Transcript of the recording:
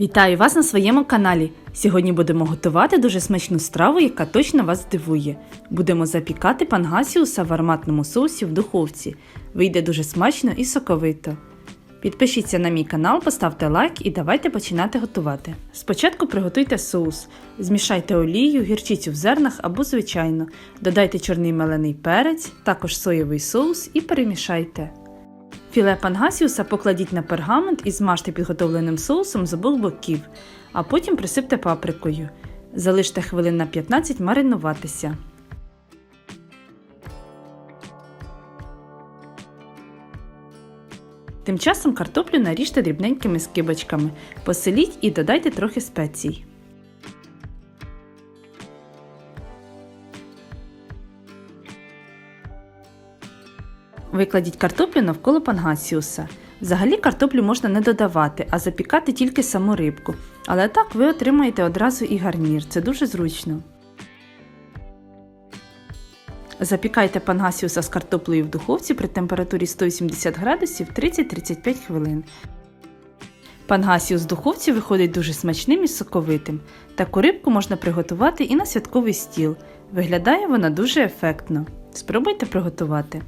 Вітаю вас на своєму каналі. Сьогодні будемо готувати дуже смачну страву, яка точно вас здивує. Будемо запікати пангасіуса в ароматному соусі в духовці. Вийде дуже смачно і соковито. Підпишіться на мій канал, поставте лайк і давайте починати готувати. Спочатку приготуйте соус. Змішайте олію, гірчицю в зернах або звичайно. Додайте чорний мелений перець, також соєвий соус і перемішайте. Філе пангасіуса покладіть на пергамент і змажте підготовленим соусом з обох боків, а потім присипте паприкою. Залиште хвилин на 15 маринуватися. Тим часом картоплю наріжте дрібненькими скибочками, поселіть і додайте трохи спецій. Викладіть картоплю навколо пангасіуса. Взагалі картоплю можна не додавати, а запікати тільки саму рибку. Але так ви отримаєте одразу і гарнір, це дуже зручно. Запікайте пангасіуса з картоплею в духовці при температурі 180 градусів 30-35 хвилин. Пангасіус в духовці виходить дуже смачним і соковитим. Таку рибку можна приготувати і на святковий стіл. Виглядає вона дуже ефектно. Спробуйте приготувати.